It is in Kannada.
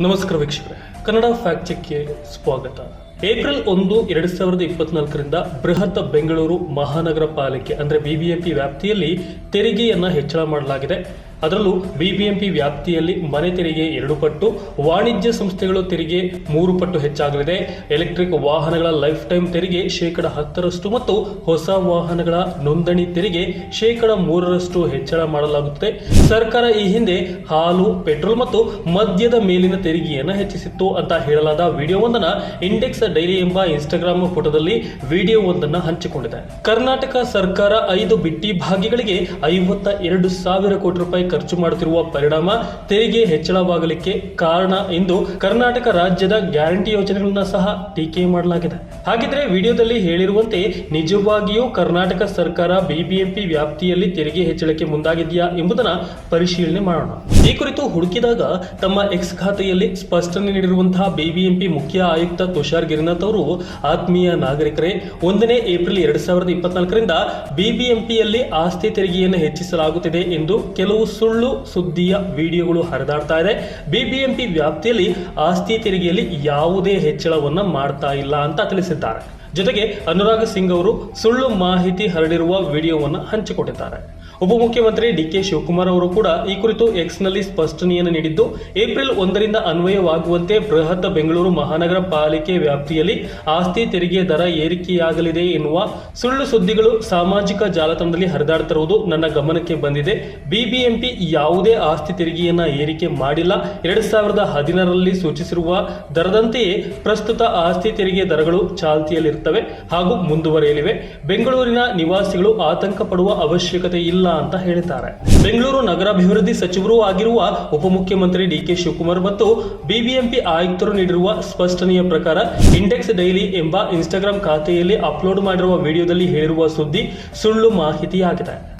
ನಮಸ್ಕಾರ ವೀಕ್ಷಕರೇ. ಕನ್ನಡ ಫ್ಯಾಕ್ಟ್ ಚೆಕ್ಗೆ ಸ್ವಾಗತ. ಏಪ್ರಿಲ್ ಒಂದು, ಎರಡ್ ಸಾವಿರದ ಇಪ್ಪತ್ನಾಲ್ಕರಿಂದ ಬೃಹತ್ ಬೆಂಗಳೂರು ಮಹಾನಗರ ಪಾಲಿಕೆ, ಅಂದ್ರೆ ಬಿಬಿಎಂಪಿ ವ್ಯಾಪ್ತಿಯಲ್ಲಿ ತೆರಿಗೆಯನ್ನ ಹೆಚ್ಚಳ ಮಾಡಲಾಗಿದೆ. ಅದರಲ್ಲೂ ಬಿಬಿಎಂಪಿ ವ್ಯಾಪ್ತಿಯಲ್ಲಿ ಮನೆ ತೆರಿಗೆ ಎರಡು ಪಟ್ಟು, ವಾಣಿಜ್ಯ ಸಂಸ್ಥೆಗಳು ತೆರಿಗೆ ಮೂರು ಪಟ್ಟು ಹೆಚ್ಚಾಗಲಿದೆ. ಎಲೆಕ್ಟ್ರಿಕ್ ವಾಹನಗಳ ಲೈಫ್ ಟೈಮ್ ತೆರಿಗೆ ಶೇಕಡ ಹತ್ತರಷ್ಟು ಮತ್ತು ಹೊಸ ವಾಹನಗಳ ನೋಂದಣಿ ತೆರಿಗೆ ಶೇಕಡ ಮೂರರಷ್ಟು ಹೆಚ್ಚಳ ಮಾಡಲಾಗುತ್ತದೆ. ಸರ್ಕಾರ ಈ ಹಿಂದೆ ಹಾಲು, ಪೆಟ್ರೋಲ್ ಮತ್ತು ಮದ್ಯದ ಮೇಲಿನ ತೆರಿಗೆಯನ್ನು ಹೆಚ್ಚಿಸಿತ್ತು ಅಂತ ಹೇಳಲಾದ ವಿಡಿಯೋವೊಂದನ್ನು ಇಂಡೆಕ್ಸ್ ಡೈರಿ ಎಂಬ ಇನ್ಸ್ಟಾಗ್ರಾಮ್ ಪುಟದಲ್ಲಿ ವಿಡಿಯೋವೊಂದನ್ನು ಹಂಚಿಕೊಂಡಿದೆ. ಕರ್ನಾಟಕ ಸರ್ಕಾರ ಐದು ಬಿಟ್ಟಿ ಭಾಗಿಗಳಿಗೆ ಐವತ್ತ ಎರಡು ಸಾವಿರ ಕೋಟಿ ರೂಪಾಯಿ ಖರ್ಚು ಮಾಡುತ್ತಿರುವ ಪರಿಣಾಮ ತೆರಿಗೆ ಹೆಚ್ಚಳವಾಗಲಿಕ್ಕೆ ಕಾರಣ ಎಂದು ಕರ್ನಾಟಕ ರಾಜ್ಯದ ಗ್ಯಾರಂಟಿ ಯೋಜನೆಗಳನ್ನ ಸಹ ಟೀಕೆ ಮಾಡಲಾಗಿದೆ. ಹಾಗಿದ್ರೆ ವಿಡಿಯೋದಲ್ಲಿ ಹೇಳಿರುವಂತೆ ನಿಜವಾಗಿಯೂ ಕರ್ನಾಟಕ ಸರ್ಕಾರ ಬಿಬಿಎಂಪಿ ವ್ಯಾಪ್ತಿಯಲ್ಲಿ ತೆರಿಗೆ ಹೆಚ್ಚಳಕ್ಕೆ ಮುಂದಾಗಿದೆಯಾ ಎಂಬುದನ್ನ ಪರಿಶೀಲನೆ ಮಾಡೋಣ. ಈ ಕುರಿತು ಹುಡುಕಿದಾಗ ತಮ್ಮ ಎಕ್ಸ್ ಖಾತೆಯಲ್ಲಿ ಸ್ಪಷ್ಟನೆ ನೀಡಿರುವಂತಹ ಬಿಬಿಎಂಪಿ ಮುಖ್ಯ ಆಯುಕ್ತ ತುಷಾರ್ ಗಿರಿನಾಥ್ ಅವರು, ಆತ್ಮೀಯ ನಾಗರಿಕರೇ, ಒಂದನೇ ಏಪ್ರಿಲ್ ಎರಡ್ ಸಾವಿರದ ಇಪ್ಪತ್ನಾಲ್ಕರಿಂದ ಬಿಬಿಎಂಪಿಯಲ್ಲಿ ಆಸ್ತಿ ತೆರಿಗೆಯನ್ನು ಹೆಚ್ಚಿಸಲಾಗುತ್ತಿದೆ ಎಂದು ಕೆಲವು ಸುಳ್ಳು ಸುದ್ದಿಯ ವಿಡಿಯೋಗಳು ಹರಿದಾಡ್ತಾ ಇದೆ. ಬಿಬಿಎಂಪಿ ವ್ಯಾಪ್ತಿಯಲ್ಲಿ ಆಸ್ತಿ ತೆರಿಗೆಯಲ್ಲಿ ಯಾವುದೇ ಹೆಚ್ಚಳವನ್ನ ಮಾಡ್ತಾ ಇಲ್ಲ ಅಂತ ತಿಳಿಸಿದ್ದಾರೆ. ಜೊತೆಗೆ ಅನುರಾಗ್ ಸಿಂಗ್ ಅವರು ಸುಳ್ಳು ಮಾಹಿತಿ ಹರಡಿರುವ ವಿಡಿಯೋವನ್ನು ಹಂಚಿಕೊಂಡಿದ್ದಾರೆ ಉಪಮುಖ್ಯಮಂತ್ರಿ ಡಿ ಕೆ ಶಿವಕುಮಾರ್ ಅವರು ಕೂಡ ಈ ಕುರಿತು ಎಕ್ಸ್ನಲ್ಲಿ ಸ್ಪಷ್ಟನೆಯನ್ನು ನೀಡಿದ್ದು, ಏಪ್ರಿಲ್ ಒಂದರಿಂದ ಅನ್ವಯವಾಗುವಂತೆ ಬೃಹತ್ ಬೆಂಗಳೂರು ಮಹಾನಗರ ಪಾಲಿಕೆ ವ್ಯಾಪ್ತಿಯಲ್ಲಿ ಆಸ್ತಿ ತೆರಿಗೆ ದರ ಏರಿಕೆಯಾಗಲಿದೆ ಎನ್ನುವ ಸುಳ್ಳು ಸುದ್ದಿಗಳು ಸಾಮಾಜಿಕ ಜಾಲತಾಣದಲ್ಲಿ ಹರಿದಾಡುತ್ತಿರುವುದು ನನ್ನ ಗಮನಕ್ಕೆ ಬಂದಿದೆ. ಬಿಬಿಎಂಪಿ ಯಾವುದೇ ಆಸ್ತಿ ತೆರಿಗೆಯನ್ನ ಏರಿಕೆ ಮಾಡಿಲ್ಲ. ಎರಡ್ ಸಾವಿರದ ಹದಿನಾರರಲ್ಲಿ ಸೂಚಿಸಿರುವ ದರದಂತೆಯೇ ಪ್ರಸ್ತುತ ಆಸ್ತಿ ತೆರಿಗೆ ದರಗಳು ಚಾಲ್ತಿಯಲ್ಲಿರುತ್ತವೆ ಹಾಗೂ ಮುಂದುವರೆಯಲಿವೆ. ಬೆಂಗಳೂರಿನ ನಿವಾಸಿಗಳು ಆತಂಕ ಪಡುವ ಅವಶ್ಯಕತೆ ಇಲ್ಲ ಅಂತ ಹೇಳಿದ್ದಾರೆ. ಬೆಂಗಳೂರು ನಗರಾಭಿವೃದ್ಧಿ ಸಚಿವರೂ ಆಗಿರುವ ಉಪಮುಖ್ಯಮಂತ್ರಿ ಡಿ ಕೆ ಶಿವಕುಮಾರ್ ಮತ್ತು ಬಿಬಿಎಂಪಿ ಆಯುಕ್ತರು ನೀಡಿರುವ ಸ್ಪಷ್ಟನೆಯ ಪ್ರಕಾರ ಇಂಡೆಕ್ಸ್ ಡೈಲಿ ಎಂಬ ಇನ್ಸ್ಟಾಗ್ರಾಂ ಖಾತೆಯಲ್ಲಿ ಅಪ್ಲೋಡ್ ಮಾಡಿರುವ ವಿಡಿಯೋದಲ್ಲಿ ಹೇಳಿರುವ ಸುದ್ದಿ ಸುಳ್ಳು ಮಾಹಿತಿಯಾಗಿದೆ.